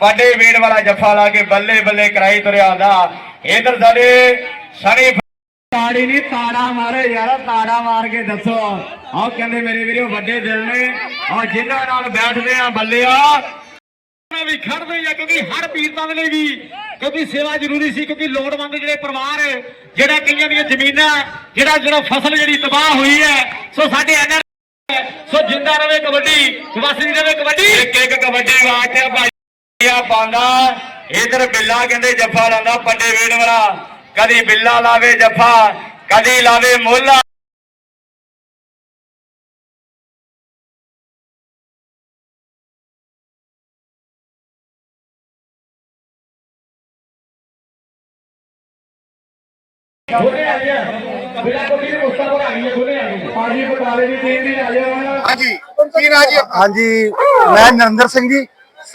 ਵੱਡੇ ਵੇੜ ਵਾਲਾ ਜੱਫਾ ਲਾ ਕੇ ਬੱਲੇ ਬੱਲੇ ਕਰਾਈ ਤੁਰਿਆ ਆਂਦਾ ਇਧਰ ਸਾਡੇ ਸਣੀ ਤਾੜੀ ਨਹੀਂ ਤਾੜਾ ਮਾਰੇ ਯਾਰ ਤਾੜਾ ਮਾਰ ਕੇ ਦੱਸੋ। ਆਹ ਕਹਿੰਦੇ ਮੇਰੇ ਵੀਰੋ ਵੱਡੇ ਦਿਲ ਨੇ। ਆ ਜਿਨ੍ਹਾਂ ਨਾਲ ਬੈਠਦੇ ਆ ਬੱਲਿਆ ਵੀ ਖੜਦੇ ਆ ਕਿਉਂਕਿ ਹਰ ਪੀਰਤਾਂ ਵੇਲੇ ਵੀ ਕਿਉਂਕਿ ਸੇਵਾ ਜ਼ਰੂਰੀ ਸੀ ਕਿਉਂਕਿ ਲੋੜਵੰਦ ਜਿਹੜੇ ਪਰਿਵਾਰ ਜਿਹੜਾ ਕਈਆਂ ਦੀਆਂ ਜ਼ਮੀਨਾਂ ਜਿਹੜਾ ਜਿਹੜਾ ਫਸਲ ਜਿਹੜੀ ਤਬਾਹ ਹੋਈ ਹੈ ਸੋ ਸਾਡੇ ਐਨਆਰ ਸੋ ਜਿੰਦਾ ਰਵੇ ਕਬੱਡੀ ਵਸਦੀ ਰਵੇ ਕਬੱਡੀ। ਇੱਕ ਇੱਕ ਕਬੱਡੀ ਵਾਚ ਭਾਈਆ ਪਾਉਂਦਾ? ਇਧਰ ਬਿੱਲਾ ਕਹਿੰਦੇ ਜੱਫਾ ਲਾਉਂਦਾ ਪੱਡੇ ਵੇੜ ਵਾਲਾ। ਕਦੀ ਬਿੱਲਾ ਲਾਵੇ ਜੱਫਾ ਕਦੀ ਲਾਵੇ ਮੋਲਾ। ਹਾਂਜੀ ਕੀ ਨਾਂ ਜੀ? ਹਾਂਜੀ ਮੈਂ ਨਰਿੰਦਰ ਸਿੰਘ ਜੀ।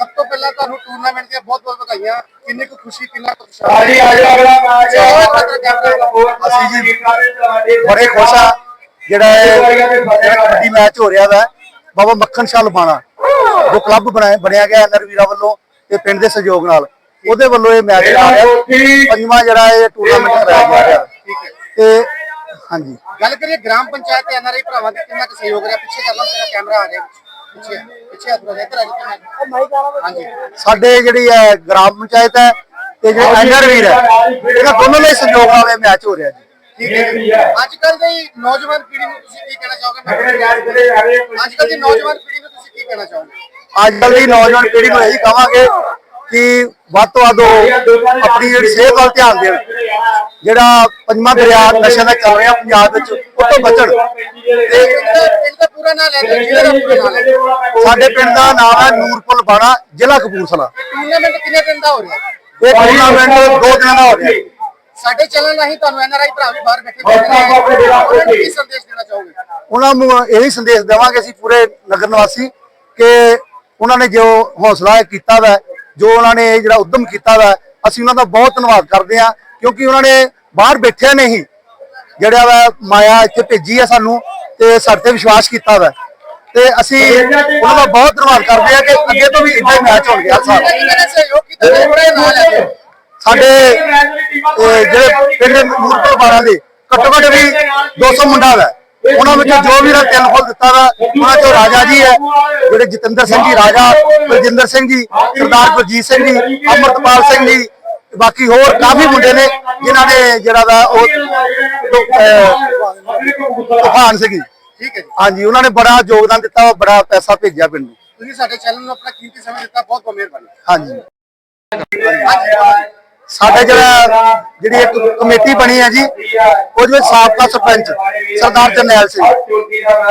ਸਭ ਤੋਂ ਪਹਿਲਾਂ ਤੁਹਾਨੂੰ ਟੂਰਨਾਮੈਂਟ ਦੀਆਂ ਬਹੁਤ ਬਹੁਤ ਵਧਾਈਆਂ। ਕਿੰਨੀ ਕੁ ਖੁਸ਼ੀ ਕਿੰਨਾ ਕੁ ਉਤਸ਼ਾਹ। ਆਜੀ ਆ ਜਾ ਅਗਲਾ ਮੈਚ। ਅਸੀਂ ਜੀ ਬੜੇ ਖੁਸ਼ ਆ। ਜਿਹੜਾ ਇਹ ਜਿਹੜਾ ਕਬੱਡੀ ਮੈਚ ਹੋ ਰਿਹਾ ਵਾ ਬਾਬਾ ਮੱਖਣ ਸ਼ਾਹ ਲਬਾਣਾ। ਜੋ ਕਲੱਬ ਬਣਾਇਆ ਬਣਿਆ ਗਿਆ ਐਨਰ ਵੀਰਾ ਵੱਲੋਂ ਤੇ ਪਿੰਡ ਦੇ ਸਹਿਯੋਗ ਨਾਲ। ਉਹਦੇ ਵੱਲੋਂ ਇਹ ਮੈਚ ਆ ਰਿਹਾ ਪੰਜਵਾਂ ਜਿਹੜਾ ਇਹ ਟੂਰਨਾਮੈਂਟ ਕਰਾਇਆ ਜਾ ਰਿਹਾ ਠੀਕ ਹੈ। ਤੇ ਹਾਂਜੀ। ਗੱਲ ਕਰੀਏ ਗ੍ਰਾਮ ਪੰਚਾਇਤ ਤੇ ਐਨਆਰਆਈ ਭਰਾਵਾਂ ਦਾ ਕਿੰਨਾ ਕੁ ਸਹਿਯੋਗ ਰਿਹਾ? ਪਿੱਛੇ ਕਰ ਲਾ ਤੇਰਾ ਕੈਮਰਾ ਆ ਰਿਹਾ ਹਾਂਜੀ। ਸਾਡੇ ਜਿਹੜੀ ਹੈ ਗ੍ਰਾਮ ਪੰਚਾਇਤ ਹੈ ਤੇ ਜਿਹੜੇ ਐਨਰ ਵੀਰ ਹੈ ਇਹਨਾਂ ਦੋਨੋਂ ਦੇ ਸਹਿਯੋਗ ਨਾਲ ਇਹ ਮੈਚ ਹੋ ਰਿਹਾ ਜੀ। ਠੀਕ ਹੈ ਅੱਜ ਕੱਲ ਦੀ ਨੌਜਵਾਨ ਪੀੜ੍ਹੀ ਨੂੰ ਤੁਸੀਂ ਕੀ ਕਹਿਣਾ ਚਾਹੋਗੇ? ਅੱਜ ਕੱਲ ਦੀ ਨੌਜਵਾਨ ਪੀੜ੍ਹੀ ਨੂੰ ਤੁਸੀਂ ਕੀ ਕਹਿਣਾ ਚਾਹੋਗੇ? ਅੱਜ ਕੱਲ੍ਹ ਦੀ ਨੌਜਵਾਨ ਪੀੜ੍ਹੀ ਨੂੰ ਇਹੀ ਕਹਾਂਗੇ ਕਿ ਵੱਧ ਤੋਂ ਵੱਧ ਉਹ ਆਪਣੀ ਜਿਹੜੀ ਸਿਹਤ ਵੱਲ ਧਿਆਨ ਦੇਣ। ਜਿਹੜਾ ਪੰਜਵਾਂ ਦਰਿਆ ਨਸ਼ਿਆਂ ਦਾ ਚੱਲ ਰਿਹਾ ਪੰਜਾਬ ਵਿੱਚ ਉਹ ਤੋਂ ਬਚਣ। ਸਾਡੇ ਪਿੰਡ ਦਾ ਨਾਮ ਹੈ ਨੂਰਪੁਰ ਬਾਣਾ ਜ਼ਿਲ੍ਹਾ ਕਪੂਰਥਲਾ। ਟੂਰਨਾਮੈਂਟ ਕਿੰਨੇ ਦਿਨ ਦਾ ਹੋ ਰਿਹਾ? ਇਹ ਟੂਰਨਾਮੈਂਟ ਦੋ ਦਿਨਾਂ ਦਾ ਹੋ ਰਿਹਾ। ਸਾਡੇ ਚੱਲਣ ਰਾਹੀਂ ਤੁਹਾਨੂੰ ਐਨਆਰਆਈ ਭਰਾ ਵੀ ਬਾਹਰ ਬੈਠੇ ਦੇਖ ਰਹੇ ਆ ਉਹਨਾਂ ਨੂੰ। ਕੀ ਸੰਦੇਸ਼ ਦੇਣਾ ਚਾਹੋਗੇ? ਉਹਨਾਂ ਨੂੰ ਇਹ ਸੰਦੇਸ਼ ਦੇਵਾਂਗੇ ਅਸੀਂ ਪੂਰੇ ਨਗਰ ਨਿਵਾਸੀ ਕਿ ਉਹਨਾਂ ਨੇ ਜੋ ਹੌਸਲਾ ਕੀਤਾ ਵਾ ਜੋ ਉਹਨਾਂ ਨੇ ਜਿਹੜਾ ਉਦਮ ਕੀਤਾ ਵਾ ਅਸੀਂ ਉਹਨਾਂ ਦਾ ਬਹੁਤ ਧੰਨਵਾਦ ਕਰਦੇ ਹਾਂ ਕਿਉਂਕਿ ਉਹਨਾਂ ਨੇ ਬਾਹਰ ਬੈਠਿਆਂ ਨੇ ਹੀ ਜਿਹੜਾ ਵਾ ਮਾਇਆ ਇੱਥੇ ਭੇਜੀ ਆ ਸਾਨੂੰ ਤੇ ਸਾਡੇ ਤੇ ਵਿਸ਼ਵਾਸ ਕੀਤਾ ਵਾ ਤੇ ਅਸੀਂ ਉਹਨਾਂ ਦਾ ਬਹੁਤ ਧੰਨਵਾਦ ਕਰਦੇ ਹਾਂ ਕਿ ਅੱਗੇ ਤੋਂ ਵੀ ਇੱਦਾਂ ਮੈਚ ਹੋਣਗੇ ਲੈ ਦਿਓ ਸਾਡੇ ਜਿਹੜੇ ਪਿੰਡ ਨੂਰਪੁਰ ਬਾਰਾਂ ਦੇ ਘੱਟੋ ਘੱਟ ਵੀ 200 ਮੁੰਡਾ ਵਾ ਉਹਨਾਂ ਵਿੱਚੋਂ ਜੋ ਵੀ ਰਾ ਤਿੰਨ ਫੁੱਲ ਦਿੱਤਾ ਵਾ ਉਹਨਾਂ ਚੋਂ ਰਾਜਾ ਜੀ ਹੈ ਜਿਹੜੇ ਜਤਿੰਦਰ ਸਿੰਘ ਜੀ ਰਾਜਾ ਬਲਜਿੰਦਰ ਸਿੰਘ ਜੀ ਸਰਦਾਰ ਗੁਰਜੀਤ ਸਿੰਘ ਜੀ ਅਮਰਤਪਾਲ ਸਿੰਘ ਜੀ ਬਾਕੀ ਹੋਰ ਕਾਫੀ ਮੁੰਡੇ ਨੇ ਜਿਨ੍ਹਾਂ ਨੇ ਜਿਹੜਾ ਵਾ ਉਹ ਤੂਫਾਨ ਜੀ ਠੀਕ ਹੈ ਜੀ। ਹਾਂਜੀ ਉਹਨਾਂ ਨੇ ਬੜਾ ਯੋਗਦਾਨ ਦਿੱਤਾ ਬੜਾ ਪੈਸਾ ਭੇਜਿਆ ਪਿੰਡ ਨੂੰ। ਤੁਸੀਂ ਸਾਡੇ ਚੈਨਲ ਨੂੰ ਆਪਣਾ ਕੀਮਤੀ ਸਮਾਂ ਦਿੱਤਾ ਬਹੁਤ ਬਹੁਤ ਮਿਹਰਬਾਨੀ। ਹਾਂਜੀ। ਸਾਡਾ ਜਿਹੜਾ ਜਿਹੜੀ ਇੱਕ ਕਮੇਟੀ ਬਣੀ ਹੈ ਜੀ ਉਹਦੇ ਵਿੱਚ ਸਾਬਕਾ ਸਰਪੰਚ ਸਰਦਾਰ ਜਰਨੈਲ ਸਿੰਘ।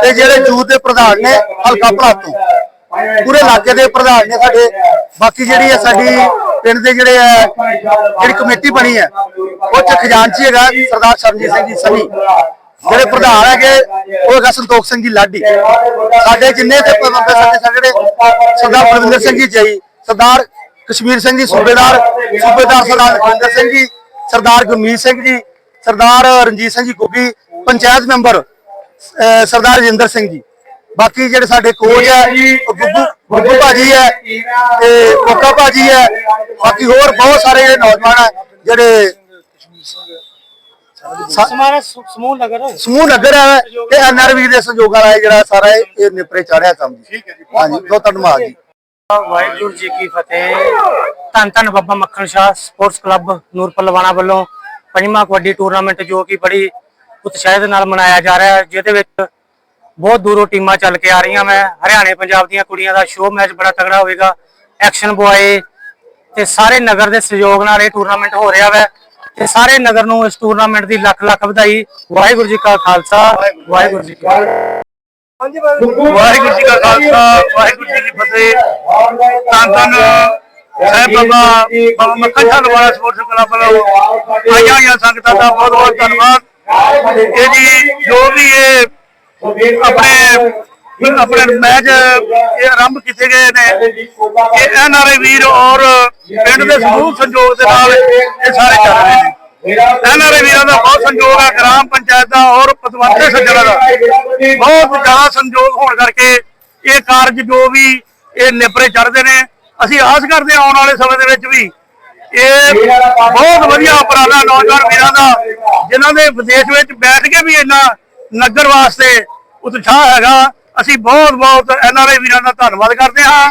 ਤੇ ਜਿਹੜੇ ਯੂਥ ਦੇ ਪ੍ਰਧਾਨ ਨੇ ਹਲਕਾ ਭਲਾਤੋਂ। ਪੂਰੇ ਇਲਾਕੇ ਦੇ ਪ੍ਰਧਾਨ ਨੇ ਸਾਡੇ। ਬਾਕੀ ਜਿਹੜੀ ਹੈ ਸਾਡੀ ਪਿੰਡ ਦੇ ਜਿਹੜੇ ਹੈ ਜਿਹੜੀ ਕਮੇਟੀ ਬਣੀ ਹੈ ਉਹ ਚ ਖਜ਼ਾਨਚੀ ਹੈਗਾ ਸਰਦਾਰ ਸਰਨਜੀਤ ਸਿੰਘ ਜੀ ਸਨੀ। ਜਿਹੜੇ ਪ੍ਰਧਾਨ ਹੈਗੇ ਉਹ ਹੈਗਾ ਸੰਤੋਖ ਸਿੰਘ ਜੀ ਲਾਡੀ। ਸਾਡੇ ਜਿੰਨੇ ਤੇ ਬੰਦੇ ਸਾਡੇ ਸਾਡੇ ਸਰਦਾਰ ਬਲਵਿੰਦਰ ਸਿੰਘ ਜੀ ਜਈ ਸਰਦਾਰ ਕਸ਼ਮੀਰ ਸਿੰਘ ਜੀ ਸੂਬੇਦਾਰ ਸੂਬੇਦਾਰ ਸਰਦਾਰ ਲਖਵਿੰਦਰ ਸਿੰਘ ਜੀ ਸਰਦਾਰ ਗੁਰਮੀਤ ਸਿੰਘ ਜੀ ਸਰਦਾਰ ਰਣਜੀਤ ਸਿੰਘ ਜੀ ਗੁੱਗੀ ਪੰਚਾਇਤ ਮੈਂਬਰ ਸਰਦਾਰ ਰਜਿੰਦਰ ਸਿੰਘ ਜੀ। ਬਾਕੀ ਜਿਹੜੇ ਸਾਡੇ ਕੋਚ ਹੈ ਗੁੱਗੂ ਗੁੱਗੂ ਭਾਜੀ ਹੈ ਤੇ ਕੋਕਾ ਭਾਜੀ ਹੈ ਬਾਕੀ ਹੋਰ ਬਹੁਤ ਸਾਰੇ ਜਿਹੜੇ ਨੌਜਵਾਨ ਹੈ ਜਿਹੜੇ ਸਮਾਰਾ ਸਮੂਹ ਨਗਰ ਸਮੂਹ ਨਗਰ ਹੈ ਤੇ ਐਨਆਰਵੀ ਦੇ ਸਹਿਯੋਗ ਨਾਲ ਜਿਹੜਾ ਸਾਰਾ ਇਹ ਨਿਪਰੇ ਚਾੜਿਆ ਕੰਮ ਜੀ। ਠੀਕ ਹੈ ਜੀ ਹਾਂਜੀ ਬਹੁਤ ਧੰਨਵਾਦ ਜੀ। ਵਾਹਿਗੁਰੂ ਜੀ ਕੀ ਫਤਿਹ। ਧੰਨ ਧੰਨ ਬਾਬਾ ਮੱਖਣ ਸ਼ਾਹ ਸਪੋਰਟਸ ਕਲੱਬ ਨੂਰਪੁਰ ਲਵਾਣਾ ਵੱਲੋਂ ਪੰਜਵਾਂ ਕਬੱਡੀ ਟੂਰਨਾਮੈਂਟ ਜੋ ਕਿ ਬੜੀ ਉਤਸ਼ਾਹ ਦੇ ਨਾਲ ਮਨਾਇਆ ਜਾ ਰਿਹਾ ਹੈ ਜਿਹਦੇ ਵਿੱਚ ਬਹੁਤ ਦੂਰੋਂ ਟੀਮਾਂ ਚੱਲ ਕੇ ਆ ਰਹੀਆਂ ਮੈਂ। ਹਰਿਆਣੇ ਪੰਜਾਬ ਦੀਆਂ ਕੁੜੀਆਂ ਦਾ ਸ਼ੋਅ ਮੈਚ ਬੜਾ ਤਗੜਾ ਹੋਵੇਗਾ। ਐਕਸ਼ਨ ਬੁਆਏ ਤੇ ਸਾਰੇ ਨਗਰ ਦੇ ਸਹਿਯੋਗ ਨਾਲ ਇਹ ਟੂਰਨਾਮੈਂਟ ਹੋ ਰਿਹਾ ਹੈ ਤੇ ਸਾਰੇ ਨਗਰ ਨੂੰ ਇਸ ਟੂਰਨਾਮੈਂਟ ਦੀ ਲੱਖ ਲੱਖ ਵਧਾਈ। ਵਾਹਿਗੁਰੂ ਜੀ ਕਾ ਖਾਲਸਾ ਵਾਹਿਗੁਰੂ ਜੀ ਕੀ ਫਤਿਹ। ਵਾਹਿਗੁਰੂ ਜੀ ਕਾ ਖਾਲਸਾ ਵਾਹਿਗੁਰੂ ਜੀ ਕੀ ਫਤਿਹ। ਧੰਨ ਧੰਨ ਸਾਹਿਬ ਬਾਬਾ ਬਾਬਾ ਮੱਖਣ ਸ਼ਾਹ ਵਾਲਾ ਸਪੋਰਟਸ ਕਲੱਬ ਵੱਲੋਂ ਆਈਆਂ ਹੋਈਆਂ ਸੰਗਤਾਂ ਦਾ ਬਹੁਤ ਬਹੁਤ ਧੰਨਵਾਦ। ਇਹ ਜੀ, ਜੋ ਵੀ ਇਹ ਆਪਣੇ ਆਪਣੇ ਮੈਚ ਇਹ ਆਰੰਭ ਕੀਤੇ ਗਏ ਨੇ, ਇਹ ਐਨਆਰਆਈ ਵੀਰ ਔਰ ਪਿੰਡ ਦੇ ਸਮੂਹ ਸੰਯੋਗ ਦੇ ਨਾਲ ਇਹ ਸਾਰੇ ਚੱਲ ਰਹੇ ਨੇ। ਐਨਆਰਆਈ ਵੀਰਾਂ ਦਾ ਬਹੁਤ ਸੰਯੋਗ ਹੈ ਗ੍ਰਾਮ ਪੰਚਾਇਤ ਦਾ ਔਰ ਪਤਵੰਤੇ ਸੱਜਣਾ ਦਾ। ਬਹੁਤ ਜ਼ਿਆਦਾ ਸੰਯੋਗ ਹੋਣ ਕਰਕੇ ਇਹ ਕਾਰਜ ਜੋ ਵੀ ਇਹ ਨਿਪਰੇ ਚੜਦੇ ਨੇ ਅਸੀਂ ਆਸ ਕਰਦੇ ਹਾਂ ਆਉਣ ਵਾਲੇ ਸਮੇਂ ਦੇ ਵਿੱਚ ਵੀ ਇਹ ਬਹੁਤ ਵਧੀਆ ਉਪਰਾਲਾ ਨੌਜਵਾਨ ਵੀਰਾਂ ਦਾ, ਜਿਨ੍ਹਾਂ ਦੇ ਵਿਦੇਸ਼ ਵਿੱਚ ਬੈਠ ਕੇ ਵੀ ਇੰਨਾ ਨਗਰ ਵਾਸਤੇ ਉਤਸ਼ਾਹ ਹੈਗਾ। ਅਸੀਂ ਬਹੁਤ ਬਹੁਤ ਐਨਆਰਆਈ ਵੀਰਾਂ ਦਾ ਧੰਨਵਾਦ ਕਰਦੇ ਹਾਂ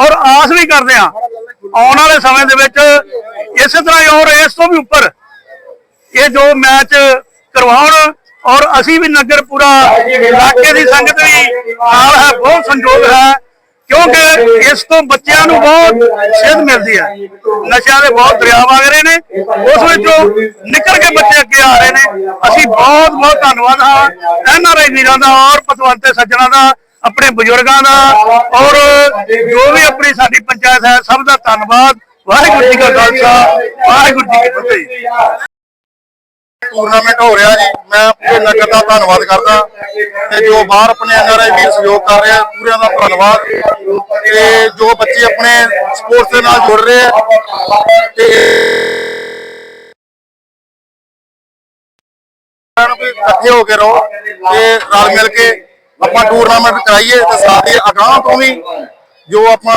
ਔਰ ਆਸ ਵੀ ਕਰਦੇ ਹਾਂ ਆਉਣ ਵਾਲੇ ਸਮੇਂ ਦੇ ਵਿੱਚ ਇਸੇ ਤਰ੍ਹਾਂ ਹੀ ਔਰ ਇਸ ਤੋਂ ਵੀ ਉੱਪਰ ਇਹ ਜੋ ਮੈਚ ਕਰਵਾਉਣ ਔਰ ਅਸੀਂ ਵੀ ਨਗਰ ਪੂਰਾ ਇਲਾਕੇ ਦੀ ਸੰਗਤ ਵੀ ਨਾਲ ਹੈ, ਬਹੁਤ ਸੰਯੋਗ ਹੈ। ਕਿਉਂਕਿ ਇਸ ਤੋਂ ਬੱਚਿਆਂ ਨੂੰ ਬਹੁਤ ਸੇਧ ਮਿਲਦੀ ਹੈ। ਨਸ਼ਿਆਂ ਦੇ ਬਹੁਤ ਦਰਿਆ ਵਗ ਰਹੇ ਨੇ। ਉਸ ਵਿੱਚੋਂ ਨਿਕਲ ਕੇ ਬੱਚੇ ਅੱਗੇ ਆ ਰਹੇ ਨੇ। ਅਸੀਂ ਬਹੁਤ ਬਹੁਤ ਧੰਨਵਾਦ ਹਾਂ। ਐਨ ਆਰ ਆਈ ਵੀਰਾਂ ਦਾ ਔਰ ਪਤਵੰਤੇ ਸੱਜਣਾ ਦਾ, ਆਪਣੇ ਬਜ਼ੁਰਗਾਂ ਦਾ ਔਰ ਜੋ ਵੀ ਆਪਣੀ ਸਾਡੀ ਪੰਚਾਇਤ ਹੈ, ਸਭ ਦਾ ਧੰਨਵਾਦ। ਵਾਹਿਗੁਰੂ ਜੀ ਕਾ ਖਾਲਸਾ, ਵਾਹਿਗੁਰੂ ਜੀ ਕੀ ਫਤਿਹ। ਟੂਰਨਾਮੈਂਟ ਹੋ ਰਿਹਾ ਜੀ। ਮੈਂ ਪੂਰੇ ਨਗਰ ਦਾ ਧੰਨਵਾਦ ਕਰਦਾ। ਤੇ ਜੋ ਬਾਹਰ ਆਪਣੇ ਐਨਆਰਆਈ ਵੀਰ ਸਹਿਯੋਗ ਕਰ ਰਿਹਾ ਆ, ਪੂਰਿਆਂ ਦਾ ਧੰਨਵਾਦ। ਤੇ ਜੋ ਬੱਚੇ ਆਪਣੇ ਸਪੋਰਟਸ ਦੇ ਨਾਲ ਜੁੜ ਰਹੇ ਆ, ਤੇ ਇਕੱਠੇ ਹੋ ਕੇ ਰਹੋ ਤੇ ਰਲ ਮਿਲ ਕੇ ਆਪਾਂ ਟੂਰਨਾਮੈਂਟ ਕਰਾਈਏ ਤੇ ਸਾਥ ਹੀ ਅਗਾਂਹ ਤੋਂ ਵੀ ਜੋ ਆਪਾਂ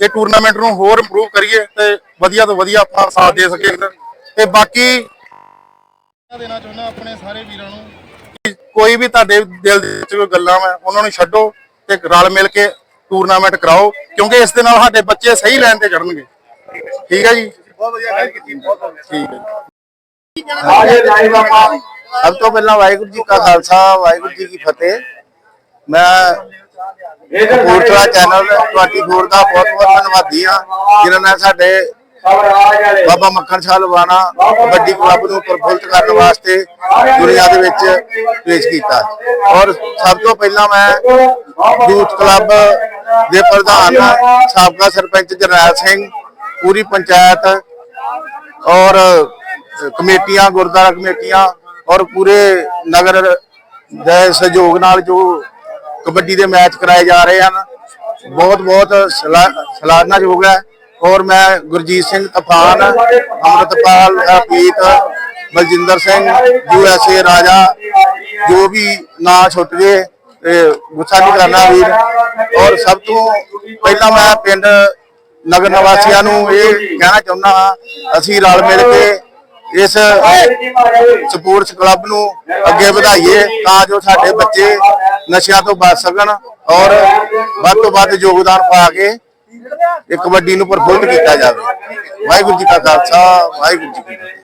ਇਹ ਟੂਰਨਾਮੈਂਟ ਨੂੰ ਹੋਰ ਇੰਪਰੂਵ ਕਰੀਏ ਤੇ ਵਧੀਆ ਤੋਂ ਵਧੀਆ ਆਪਾਂ ਸਾਥ ਦੇ ਸਕੀਏ। ਤੇ ਬਾਕੀ ਦੇਣਾ ਚਾਹੁੰਦਾ ਆਪਣੇ ਸਾਰੇ ਵੀਰਾਂ ਨੂੰ। ਕੋਈ ਵੀ ਤੁਹਾਡੇ ਦਿਲ ਦੇ ਵਿੱਚ ਕੋਈ ਗੱਲਾਂ ਵਾ ਉਹਨਾਂ ਨੂੰ ਛੱਡੋ ਤੇ ਰਲ ਮਿਲ ਕੇ ਟੂਰਨਾਮੈਂਟ ਕਰਾਓ ਕਿਉਂਕਿ ਇਸ ਦੇ ਨਾਲ ਸਾਡੇ ਬੱਚੇ ਸਹੀ ਲਾਈਨ ਤੇ ਚੜਨਗੇ ਠੀਕ ਹੈ ਜੀ? ਬਹੁਤ ਵਧੀਆ ਗੱਲ ਕੀਤੀ ਬਹੁਤ ਵਧੀਆ। ਠੀਕ ਹੈ। ਆਜੇ ਲਾਈਵ ਆਪਾਂ ਸਭ ਤੋਂ ਪਹਿਲਾਂ ਵਾਹਿਗੁਰੂ ਜੀ ਕਾ ਖਾਲਸਾ ਵਾਹਿਗੁਰੂ ਜੀ ਕੀ ਫਤਿਹ। ਮੈਂ ਕਪੂਰਥਲਾ ਚੈਨਲ 24 ਦਾ ਬਹੁਤ ਬਹੁਤ ਧੰਨਵਾਦੀ ਹਾਂ ਜਿਨ੍ਹਾਂ ਨੇ ਸਾਡੇ ਬਾਬਾ ਮੱਖਣ ਸ਼ਾਹ ਲਵਾਣਾ ਕਬੱਡੀ ਕਲੱਬ ਨੂੰ ਪ੍ਰਫੁੱਲਤ ਕਰਨ ਵਾਸਤੇ ਦੁਨੀਆ ਦੇ ਵਿੱਚ ਪੇਸ਼ ਕੀਤਾ। ਔਰ ਸਭ ਤੋਂ ਪਹਿਲਾਂ ਮੈਂ ਯੂਥ ਕਲੱਬ ਦੇ ਪ੍ਰਧਾਨ ਸਾਬਕਾ ਸਰਪੰਚ ਜਰਨੈਲ ਸਿੰਘ ਪੂਰੀ ਪੰਚਾਇਤ ਔਰ ਕਮੇਟੀਆਂ ਗੁਰਦੁਆਰਾ ਕਮੇਟੀਆਂ ਔਰ ਪੂਰੇ ਨਗਰ ਦੇ ਸਹਿਯੋਗ ਨਾਲ ਜੋ ਕਬੱਡੀ ਦੇ ਮੈਚ ਕਰਾਏ ਜਾ ਰਹੇ ਹਨ। ਬਹੁਤ ਬਹੁਤ ਸਲਾਹਨਾਯੋਗ ਹੈ। ਔਰ ਮੈਂ Gurjit Singh Toofan, Amritpal Harpreet Baljinder Singh, U S A Raja, ਜੋ ਵੀ ਨਾਂ ਛੁੱਟ ਗਏ ਤੇ ਗੁੱਸਾ ਨਹੀਂ ਕਰਨਾ ਵੀਰ। ਔਰ ਸਭ ਤੋਂ ਪਹਿਲਾਂ ਮੈਂ ਪਿੰਡ ਨਗਰ ਨਿਵਾਸੀਆਂ ਨੂੰ ਇਹ ਕਹਿਣਾ ਚਾਹੁੰਦਾ ਹਾਂ, ਅਸੀਂ ਰਲ ਮਿਲ ਕੇ ਇਸ ਸਪੋਰਟਸ ਕਲੱਬ ਨੂੰ ਅੱਗੇ ਵਧਾਈਏ ਤਾਂ ਜੋ ਸਾਡੇ ਬੱਚੇ ਨਸ਼ਿਆਂ ਤੋਂ ਬਚ ਸਕਣ ਔਰ ਵੱਧ ਤੋਂ ਵੱਧ ਯੋਗਦਾਨ ਪਾ ਕੇ ਇਹ ਕਬੱਡੀ ਨੂੰ ਪ੍ਰਫੁੱਲਤ ਕੀਤਾ ਜਾਵੇ। ਵਾਹਿਗੁਰੂ ਜੀ ਕਾ ਖਾਲਸਾ ਵਾਹਿਗੁਰੂ ਜੀ ਕੀ ਫਤਿਹ।